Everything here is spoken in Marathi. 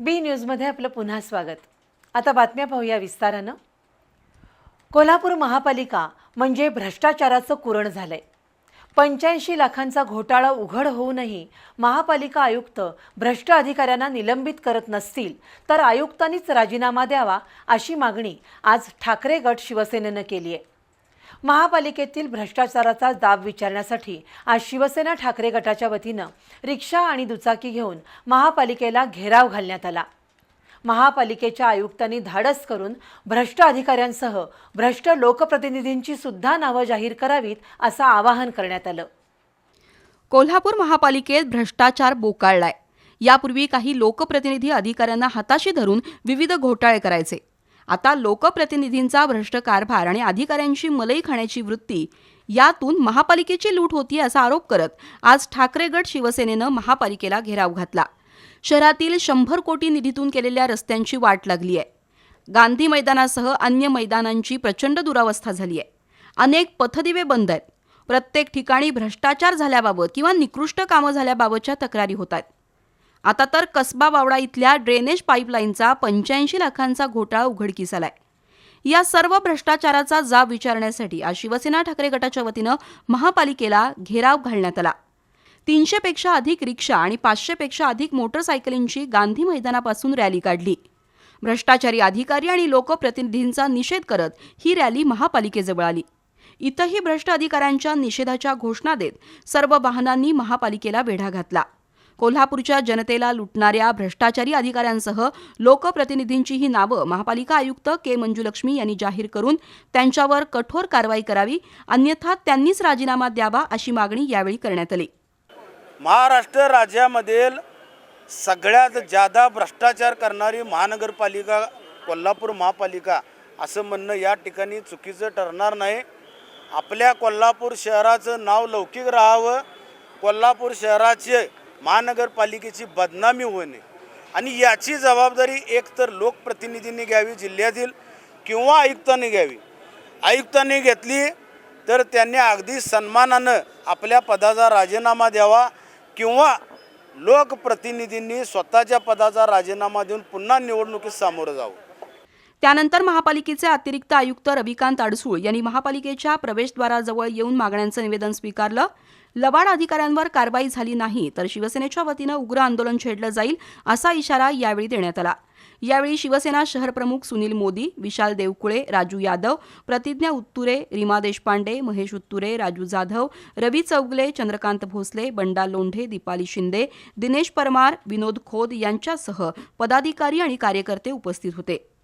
बी न्यूजमध्ये आपलं पुन्हा स्वागत. आता बातम्या पाहूया विस्तारानं. कोल्हापूर महापालिका म्हणजे भ्रष्टाचाराचं कुरण झालंय. पंच्याऐंशी लाखांचा घोटाळा उघड होऊनही महापालिका आयुक्त भ्रष्ट अधिकाऱ्यांना निलंबित करत नसतील तर आयुक्तांनीच राजीनामा द्यावा अशी मागणी आज ठाकरे गट शिवसेनेनं केली आहे महापालिकेतील भ्रष्टाचाराचा दाब विचारण्यासाठी आज शिवसेना ठाकरे गटाच्या वतीनं रिक्षा आणि दुचाकी घेऊन महापालिकेला घेराव घालण्यात आला. महापालिकेच्या आयुक्तांनी धाडस करून भ्रष्ट अधिकाऱ्यांसह भ्रष्ट लोकप्रतिनिधींची सुद्धा नावं जाहीर करावीत असं आवाहन करण्यात आलं. कोल्हापूर महापालिकेत भ्रष्टाचार बोकाळलाय. यापूर्वी काही लोकप्रतिनिधी अधिकाऱ्यांना हाताशी धरून विविध घोटाळे करायचे. आता लोकप्रतिनिधींचा भ्रष्ट कारभार आणि अधिकाऱ्यांची मलई खाण्याची वृत्ती यातून महापालिकेची लूट होती असा आरोप करत आज ठाकरे गट शिवसेनेनं महापालिकेला घेराव घातला. शहरातील शंभर कोटी निधीतून केलेल्या रस्त्यांची वाट लागली आहे. गांधी मैदानासह अन्य मैदानांची प्रचंड दुरावस्था झाली आहे. अनेक पथदिवे बंद आहेत. प्रत्येक ठिकाणी भ्रष्टाचार झाल्याबाबत किंवा निकृष्ट कामं झाल्याबाबतच्या तक्रारी होत आहेत. आता तर कसबा बावडा इथल्या ड्रेनेज पाईपलाईनचा पंच्याऐंशी लाखांचा घोटाळा उघडकीस आलाय या सर्व भ्रष्टाचाराचा जाब विचारण्यासाठी आज शिवसेना ठाकरे गटाच्या वतीनं महापालिकेला घेराव घालण्यात आला. तीनशेपेक्षा अधिक रिक्षा आणि पाचशेपेक्षा अधिक मोटरसायकलींची गांधी मैदानापासून रॅली काढली. भ्रष्टाचारी अधिकारी आणि लोकप्रतिनिधींचा निषेध करत ही रॅली महापालिकेजवळ आली. इथंही भ्रष्ट अधिकाऱ्यांच्या निषेधाच्या घोषणा देत सर्व वाहनांनी महापालिकेला वेढा घातला. कोल्हापूरच्या जनतेला लुटणाऱ्या भ्रष्टाचारी अधिकाऱ्यांसह लोकप्रतिनिधींची ही नावं महापालिका आयुक्त के मंजुलक्ष्मी यांनी जाहीर करून त्यांच्यावर कठोर कारवाई करावी अन्यथा त्यांनीच राजीनामा द्यावा अशी मागणी यावेळी करण्यात आली. महाराष्ट्र राज्यामधील सगळ्यात जादा भ्रष्टाचार करणारी महानगरपालिका कोल्हापूर महापालिका असं म्हणणं या ठिकाणी चुकीचं ठरणार नाही. आपल्या कोल्हापूर शहराचं नाव लौकिक राहावं कोल्हापूर शहराचे महानगरपालिकेची बदनामी होऊ नये. आणि याची जबाबदारी एकतर लोकप्रतिनिधींनी घ्यावी जिल्ह्यातील किंवा आयुक्तांनी घ्यावी. आयुक्तांनी घेतली तर त्यांनी अगदी सन्मानानं आपल्या पदाचा राजीनामा द्यावा किंवा लोकप्रतिनिधींनी स्वतःच्या पदाचा राजीनामा देऊन पुन्हा निवडणुकीत सामोरं जावं. त्यानंतर महापालिकेचे अतिरिक्त आयुक्त रविकांत अडसूळ यांनी महापालिकेच्या प्रवेशद्वाराजवळ येऊन मागण्यांचं निवेदन स्वीकारलं. लबाड अधिकाऱ्यांवर कारवाई झाली नाही तर शिवसेनेच्या वतीनं उग्र आंदोलन छेडलं जाईल असा इशारा यावेळी देण्यात आला. यावेळी शिवसेना शहर प्रमुख सुनील मोदी विशाल देवकुळे राजू यादव प्रतिज्ञा उत्तुरे रीमा देशपांडे महेश उत्तुरे राजू जाधव रवी चौगले चंद्रकांत भोसले बंडा लोंढे दीपाली शिंदे दिनेश परमार विनोद खोद यांच्यासह पदाधिकारी आणि कार्यकर्ते उपस्थित होते.